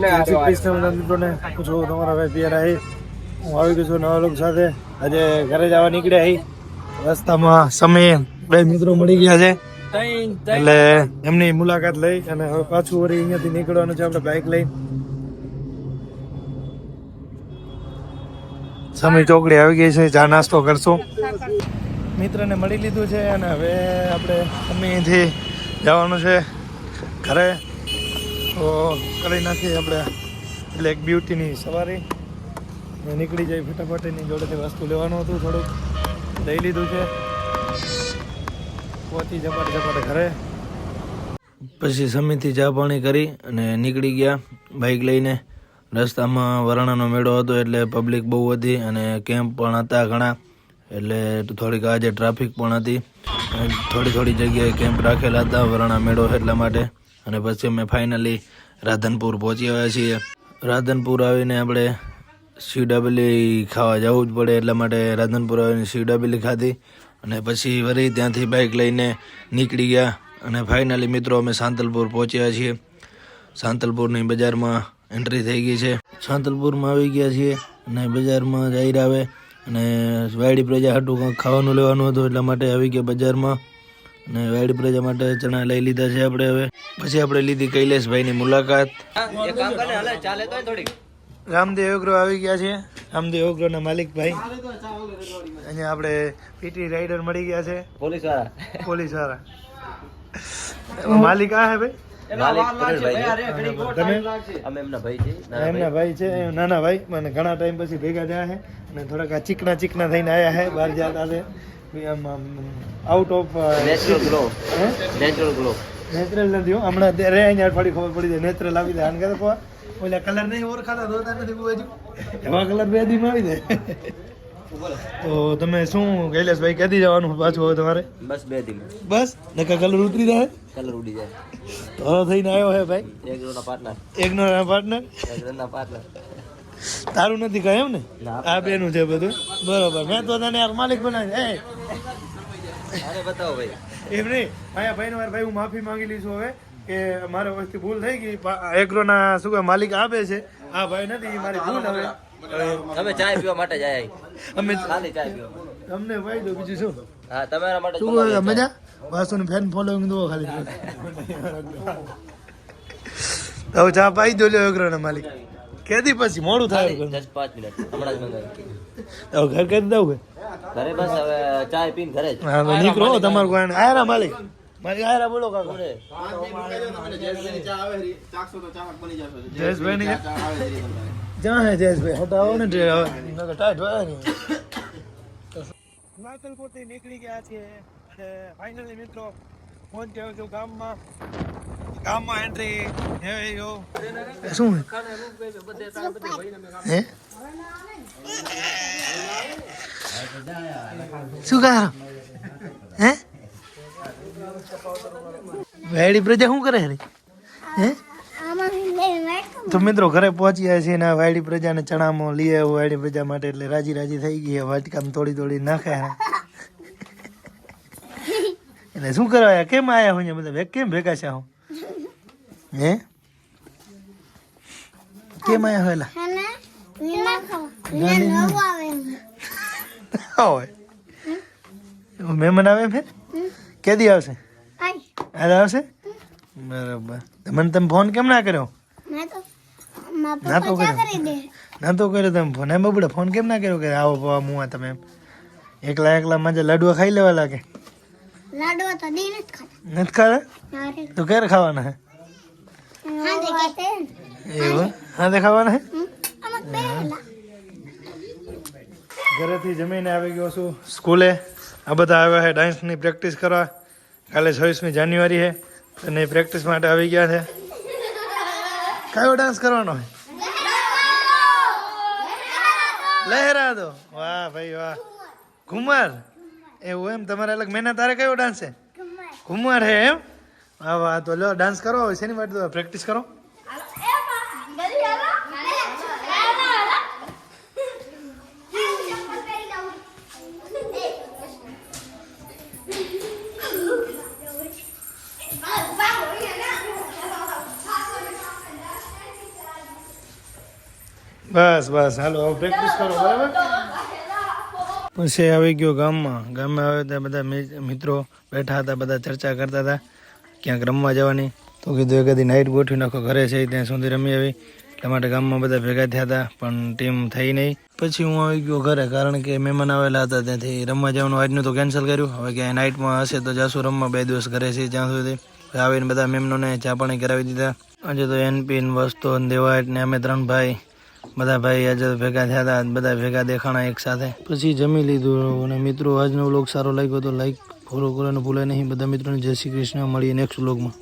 મિત્રોને પૂછો તમારા ભાઈ પિયર આવી હું આવી ગયો છું નવા લોકો સાથે. આજે ઘરે જવા નીકળ્યા અહીં રસ્તામાં સમય બે મિત્રો મળી ગયા છે. એટલે એમની મુલાકાત લઈ અને હવે પાછું વળી અહીંયાથી નીકળવાનું છે આપણે બાઇક લઈ સમય ચોકડી આવી ગઈ છે. ચા નાસ્તો કરશું. મિત્રને મળી લીધું છે અને હવે આપણે અહીંથી જવાનું છે ઘરે. તો કરી નાખીએ આપણે. બ્લેક બ્યુટીની સવારી. નીકળી જાય ફટાફટ, એની જોડેથી વસ્તુ લેવાનું હતું થોડુંક. લઈ લીધું છે. પહોંચી ઝપાટ ઝપાટ ઘરે. પછી સમિતિ ચા પાણી કરી અને નીકળી ગયા બાઇક લઈને. રસ્તામાં વરાણાનો મેળો હતો એટલે પબ્લિક બહુ હતી અને કેમ્પ પણ હતા ઘણા. એટલે થોડીક આજે ટ્રાફિક પણ હતી. થોડી થોડી જગ્યાએ કેમ્પ રાખેલા હતા વરાણા મેળો એટલા માટે. અને પછી અમે ફાઇનલી રાધનપુર પહોંચી આવ્યા છીએ. રાધનપુર આવીને આપણે સીવડાબેલી ખાવા જવું જ પડે એટલા માટે રાધનપુર આવીને સીવડાબેલી ખાધી અને પછી વળી ત્યાંથી બાઇક લઈને નીકળી ગયા અને ફાઇનલી મિત્રો અમે સાંતલપુર પહોંચ્યા છીએ. સાંતલપુરની બજારમાં એન્ટ્રી થઈ ગઈ છે. સાંતલપુરમાં આવી ગયા છીએ અને બજારમાં જઈ આવે અને વાયડી પ્રજા હાટું કંઈક ખાવાનું લેવાનું હતું એટલા માટે આવી ગયા બજારમાં. અને વાયડી પ્રજા માટે ચણા લઈ લીધા છે આપણે હવે. પછી આપણે લીધી કૈલેશભાઈની મુલાકાત. રામદેવ એગ્રો આવી ગયા છે. રામદેવ એગ્રોના માલિક ભાઈ અહીંયા આપણે પીટી રાઈડર મળી ગયા છે. પોલીસવાળા પોલીસવાળા માલિક આ હે ભાઈ? એમના ભાઈ છીએ એમના ભાઈ. છે નાના ભાઈ. મને ઘણા ટાઈમ પછી ભેગા થયા છે. અને થોડાક ચીકના ચીકણા ચીકણા થઈને આયા છે બહાર જતા છે. Out of natural glow natural glow natural નથી હમણાં રે અહીંયા અઠવાડિયે ખબર પડી જાય. નેચરલ આવી જાય. આને કહેતો કોઈ ઓલા કલર નહીં ઓળખાતા ધોતા નથી બહુ હજુ. એવા કલર બે દી આવી જાય. તો તમે શું કૈલાસભાઈ કદી જવાનું પાછું હવે તમારે? બસ બે દી બસ? નકા કલર ઉતરી જાય? કલર ઉડી જાય. તો થઈને આવ્યો હે ભાઈ. એક નો પાર્ટનર એક નો પાર્ટનર એક નો પાર્ટનર તારું નથી કહે એમ ને. આ બેનું છે બધું. બરોબર. મેં તો તને યાર માલિક બનાવી. એ. અરે બતાવો ભાઈ. એમ નહીં. ભાઈ ભાઈ મારે ભાઈ હું માફી માંગી લઈશું હવે કે મારે વસ્તી ભૂલ થઈ ગઈ. એગ્રોના શું કહે માલિક આપે છે. આ ભાઈ નથી મારી ભૂલ હવે. તમે ચાય પીવા માટે જાય અમે ખાલી ચાય પીવા તમને ભાઈ દો બીજું શું? હા તમારા માટે શું મજા? વાસુ ફેન ફોલોઈંગ દો ખાલી. હવે ચા પાઈ દો લ્યો એગ્રોના માલિક. કેદી પછી મોડું થાય દસ પાંચ મિનિટ. હમણાં જ હવે ઘર કરી દઉં કે? ઘરે બસ હવે ચાય પીને ઘરે જ. હા નીકળો તમારું કોઈ આયરા માલિક. મારી આયરા બોલો કાકો. જયેશભાઈ ની જ્યાં હે જયેશભાઈ? હટાવો ને હવે. ટાઈટ હોય ને. નાતલપુરથી નીકળી ગયા છે અને ફાઇનલી મિત્રો પહોંચ્યો છું ગામમાં. ગામમાં એન્ટ્રી હે યો શું? હે? શું કરો? હે? વેડી પ્રજા શું કરે રે? હે? તો મિત્રો ઘરે પહોંચ્યા છીએ ને વાયડી પ્રજાને ચણામો લઈ આવ્યો વાયડી પ્રજા માટે એટલે રાજી રાજી થઈ ગઈ વાટકામ તોડી તોડી નાખે એટલે શું કરવા કેમ આયા હું બધા? કેમ ભેગા છે હું? હે? કેમ આયા હોય. મહેમાન આવે ફેર કેદી આવશે? આજે આવશે? બરાબર. મને તમે ફોન કેમ ના કર્યો? ના તો કર્યો. ના તો કર્યો તમે ફોન. એમ બબડે ફોન કેમ ના કર્યો કે આવો પવા મુવા તમે એમ. એકલા એકલા મજા લાડવા ખાઈ લેવા લાગે. લાડવા તો દી નથી ખાતા. નથી ખાતા? તો ક્યારે ખાવાના હે? એવું હા દેખાવાના હે? અમક બેલા ઘરેથી જમીને આવી ગયો છું. સ્કૂલે આ બધા આવ્યા છે. ડાન્સની પ્રેક્ટિસ કરવા. કાલે છવ્વીસમી જાન્યુઆરી છે. અને પ્રેક્ટિસ માટે આવી ગયા છે. કયો ડાન્સ કરવાનો છે? લહેરા દો વાહ ભાઈ વાહ. ઘુમર. એવું એમ? તમારે અલગ મહિના તારે કયો ડાન્સ છે? ઘુમર. હે એમ? વાહ વાહ તો લો ડાન્સ કરો શેની માટે પ્રેક્ટિસ કરો? બસ બસ. હાલો, હવે પ્રેક્ટિસ કરો, બરાબર? પછી આવી ગયો ગામમાં. ગામમાં આવ્યો ત્યાં બધા મિત્રો બેઠા હતા, બધા ચર્ચા કરતા હતા. ક્યાંક રમવા જવાની. તો કીધું એક કદી નાઇટ ગોઠવી નાખો, ઘરે છે ત્યાં સુધી રમી આવી. એટલા માટે ગામમાં બધા ભેગા થયા હતા, પણ ટીમ થઈ નહીં. પછી હું આવી ગયો ઘરે, કારણ કે મહેમાન આવેલા હતા, ત્યાંથી રમવા જવાનું આજનું તો કેન્સલ કર્યું. હવે ક્યાંય નાઇટમાં હશે તો જાશું રમવા, બે દિવસ ઘરે છે ત્યાં સુધી. આવીને બધા મેમનોને ચા પાણી કરાવી દીધા. આજે તો એનપી ને વસ્તુ ને ને અમે ત્રણ ભાઈ, બધા ભાઈ આજે ભેગા થયા હતા, બધા ભેગા દેખાણા એક સાથે. પછી જમી લીધું અને મિત્રો, આજનો વ્લોગ સારો લાગ્યો તો લાઈક ફોલો કરવાનું ભૂલાય નહીં. બધા મિત્રોને જય શ્રી કૃષ્ણ. મળીએ નેક્સ્ટ વ્લોગમાં